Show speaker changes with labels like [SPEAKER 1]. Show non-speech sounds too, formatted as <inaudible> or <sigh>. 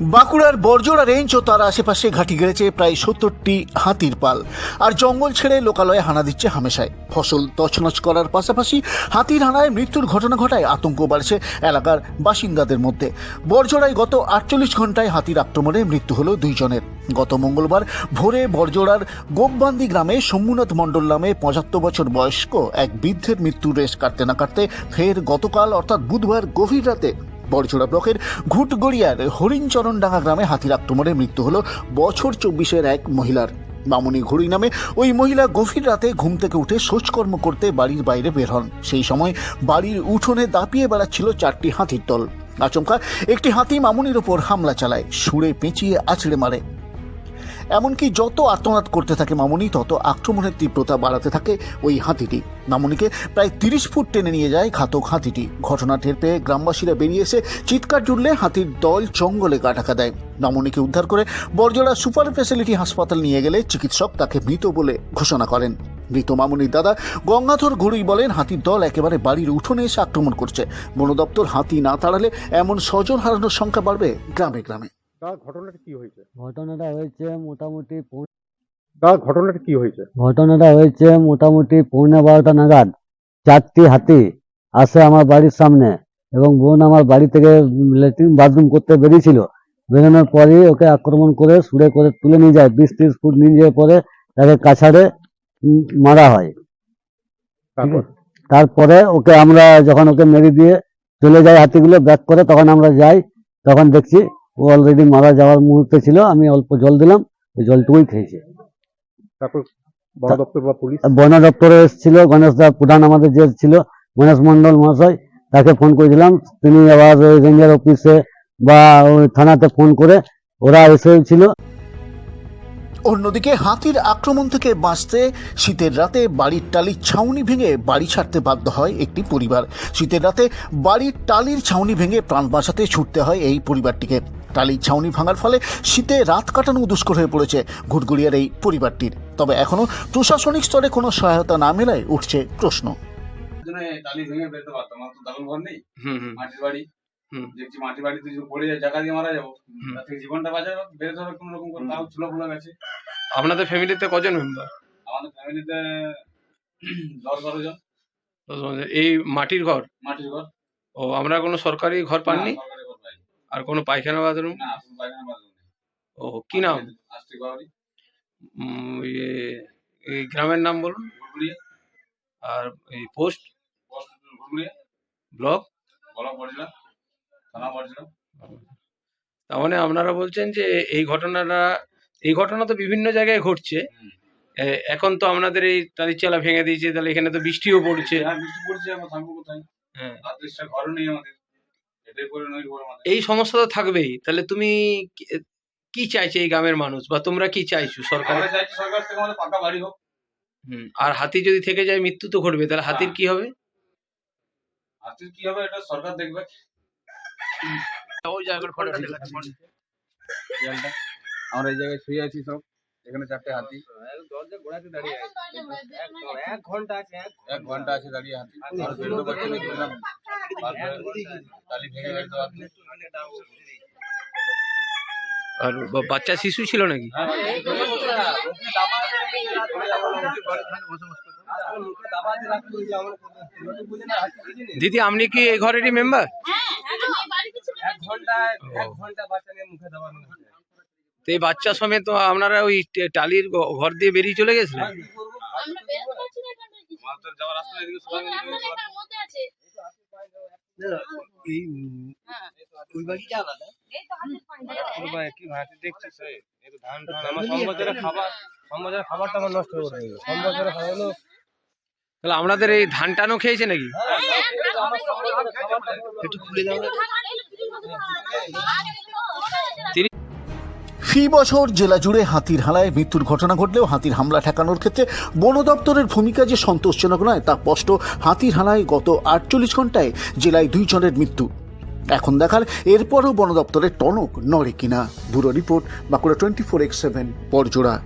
[SPEAKER 1] বাঁকুড়ার বর্জরা রেঞ্জ ও তার আশেপাশে ঘাঁটি গেড়েছে প্রায় সত্তরটি হাতির পাল। আর জঙ্গল ছেড়ে লোকালয়ে হানা দিচ্ছে হামেশায় ফসল তছনছ করার পাশাপাশি হাতির হানায় মৃত্যুর ঘটনা ঘটায় আতঙ্ক বাড়ছে এলাকার বাসিন্দাদের মধ্যে। বর্জরায় গত আটচল্লিশ ঘন্টায় হাতির আক্রমণে মৃত্যু হলো দুইজনের। গত মঙ্গলবার ভোরে বর্জরার গোপবান্দি গ্রামে শম্ভুনাথ মণ্ডল নামে পঁচাত্তর বছর বয়স্ক এক বৃদ্ধের মৃত্যুর রেশ কাটতে না কাটতে ফের গতকাল, অর্থাৎ বুধবার গভীর রাতে বড়চোড়া ব্লকের ঘুটগড়িয়ার হরিণচরণডাঙ্গা গ্রামে হাতির আক্রমণে মৃত্যু হল বছর চব্বিশের এক মহিলার। মামুনি ঘুড়ি নামে ওই মহিলা গভীর রাতে ঘুম থেকে উঠে শোচকর্ম করতে বাড়ির বাইরে বের হন। সেই সময় বাড়ির উঠোনে দাপিয়ে বেড়াচ্ছিল চারটি হাতির দল। আচমকা একটি হাতি মামুনির ওপর হামলা চালায় সুরে পেঁচিয়ে আছড়ে মারে। এমনকি যত আর্তনাদ করতে থাকে মামুনি, তত আক্রমণের তীব্রতা বাড়াতে থাকে ওই হাতিটি। মামুনিকে প্রায় তিরিশ ফুট টেনে নিয়ে যায় ঘাতক হাতিটি। ঘটনা টের পেয়ে গ্রামবাসীরা বেরিয়ে এসে চিৎকার জুড়লে হাতির দল জঙ্গলে ঢাকা দেয়। মামুনিকে উদ্ধার করে বরজোড়া সুপার ফেসিলিটি হাসপাতাল নিয়ে গেলে চিকিৎসক তাকে মৃত বলে ঘোষণা করেন। মৃত মামুনির দাদা গঙ্গাধর ঘুরুই বলেন, হাতির দল একেবারে বাড়ির উঠোনে এসে আক্রমণ করছে। বন দপ্তর হাতি না তাড়ালে এমন স্বজন হারানোর সংখ্যা বাড়বে গ্রামে গ্রামে।
[SPEAKER 2] দাদা ঘটনাটা কি হয়েছে?
[SPEAKER 3] ঘটনাটা হয়েছে মোটামুটি পৌ-
[SPEAKER 2] দাদা ঘটনাটা কি হয়েছে?
[SPEAKER 3] ঘটনাটা হয়েছে মোটামুটি পৌনে বারোটা নাগাদ। চারটি হাতি আসে আমার বাড়ির সামনে এবং বোন আমার বাড়ি থেকে ল্যাট্রিন বাথরুম করতে বেরিয়েছিল। বেরোনোর পরেই ওকে আক্রমণ করে সুরে করে তুলে নিয়ে যায়। বিশ ত্রিশ ফুট নিয়ে যেয়ে পরে তাকে কাছাড়ে উম, মারা হয়।
[SPEAKER 2] তারপর
[SPEAKER 3] তারপরে ওকে আমরা যখন ওকে মেরে দিয়ে চলে যায় হাতিগুলো ব্যাক করে তখন আমরা যাই তখন দেখছি ও অলরেডি মারা যাওয়ার মুহূর্তে ছিল আমি অল্প জল দিলাম ওই জলটুকুই খেয়েছে।
[SPEAKER 2] তারপর বন দপ্তর বা পুলিশ?
[SPEAKER 3] বন দপ্তরে এসেছিল গণেশ দা প্রধান আমাদের যে ছিল গণেশ মন্ডল মহাশয় তাকে ফোন করেছিলাম তিনি আবার রেঞ্জার অফিসে বা ওই থানাতে ফোন করে ওরা এসেছিল
[SPEAKER 1] অন্যদিকে হাতির আক্রমণ থেকে বাঁচতে শীতের রাতে বাড়ির টালির ছাউনি ভেঙে বাড়ি ছাড়তে বাধ্য হয় একটি পরিবার। শীতের রাতে বাড়ির টালির ছাউনি ভেঙে প্রাণ বাঁচাতে ছুটতে হয় এই পরিবারটিকে। টালির ছাউনি ভাঙার ফলে শীতে রাত কাটানো দুষ্কর হয়ে পড়েছে ঘুটগুড়িয়ার এই পরিবারটির। তবে এখনও প্রশাসনিক স্তরে কোনো সহায়তা না মেলায় উঠছে প্রশ্ন।
[SPEAKER 4] টালি ভেঙে বেরোতে পারতাম আমার তো দালান ঘর নেই। মাটির বাড়ি। দেখছি মাটি বাড়িতে যদি পড়ে যায় জায়গা দিয়ে মারা যাব।
[SPEAKER 5] হুম।
[SPEAKER 4] তার থেকে জীবনটা বাঁচাবো বেরোতে হবে কোনো রকম করে তাও ছিল ভুলে গেছে।
[SPEAKER 5] আপনাদের ফ্যামিলিতে কজন মেম্বার
[SPEAKER 4] আমাদের ফ্যামিলিতে দশ বারো জন।
[SPEAKER 5] এই মাটির ঘর?
[SPEAKER 4] মাটির ঘর।
[SPEAKER 5] ও আমরা কোনো সরকারি ঘর পাননি। আর কোনো পায়খানা বাথরুম?
[SPEAKER 4] না পায়খানা বাথরুম নেই।
[SPEAKER 5] ও কি নাম?
[SPEAKER 4] বাড়ি
[SPEAKER 5] এই গ্রামের নাম বলুন। আর এই পোস্ট?
[SPEAKER 4] ঘুরঘুরিয়ে।
[SPEAKER 5] ব্লক? তার মানে আপনারা বলছেন যে এই ঘটনাটা এই ঘটনা তো বিভিন্ন জায়গায় ঘটছে। এখন তো আপনাদের এই টালিচালা ভেঙে দিয়েছে তাহলে এখানে তো বৃষ্টিও পড়ছে।
[SPEAKER 4] বৃষ্টি পড়ছে আমরা থাকব কোথায়?
[SPEAKER 5] হ্যাঁ।
[SPEAKER 4] ঘরও নেই আমাদের। আমাদের।
[SPEAKER 5] এই সমস্যা তো থাকবেই। তাহলে তুমি কি- কি চাইছে এই গ্রামের মানুষ? বা তোমরা কি চাইছো সরকার?
[SPEAKER 4] সরকার থেকে আমাদের পাকা বাড়ি হোক।
[SPEAKER 5] হুম, আর হাতি যদি থেকে যায় মৃত্যু তো ঘটবে তাহলে হাতির কি হবে?
[SPEAKER 4] হাতির কি হবে এটা সরকার দেখবে
[SPEAKER 5] ওই জায়গার ফটো
[SPEAKER 4] জলটা <laughs> আমরা এই জায়গায় শুয়ে আছি সব এখানে চারটে হাতি। এক ঘণ্টা আছে দাঁড়িয়ে হাতি। আর বেরোতে পারছে না দেখলাম টালি ভেঙে বেরোতে পারছে
[SPEAKER 5] আর বা- বাচ্চা শিশু ছিল নাকি? দিদি আপনি কি এই ঘরেরই মেম্বার তো এই বাচ্চা সমেত আপনারা ওই টালির ঘর দিয়ে বেরিয়ে চলে গেছিলেন?
[SPEAKER 4] যাচ্ছে।
[SPEAKER 5] এই
[SPEAKER 4] কি হাতি দেখছিস ধান ধান আমার সম্বচরে খাবার সম্বচরে খাবারটা আমার নষ্ট করে খাওয়ানো
[SPEAKER 5] তাহলে আপনাদের এই ধান টানও খেয়েছে। নাকি
[SPEAKER 4] একটু খুলে দাও।
[SPEAKER 1] ফি বছর জেলা জুড়ে হাতির হালায় মৃত্যুর ঘটনা ঘটলেও হাতির হামলা ঠেকানোর ক্ষেত্রে বন দপ্তরের ভূমিকা যে সন্তোষজনক নয়, তা স্পষ্ট। হাতির হালায় গত আটচল্লিশ ঘন্টায় জেলায় দুই জনের মৃত্যু। এখন দেখার এরপরও বন দপ্তরের টনক নড়ে কিনা। Bureau report Bankura twenty four x seven পরজোড়া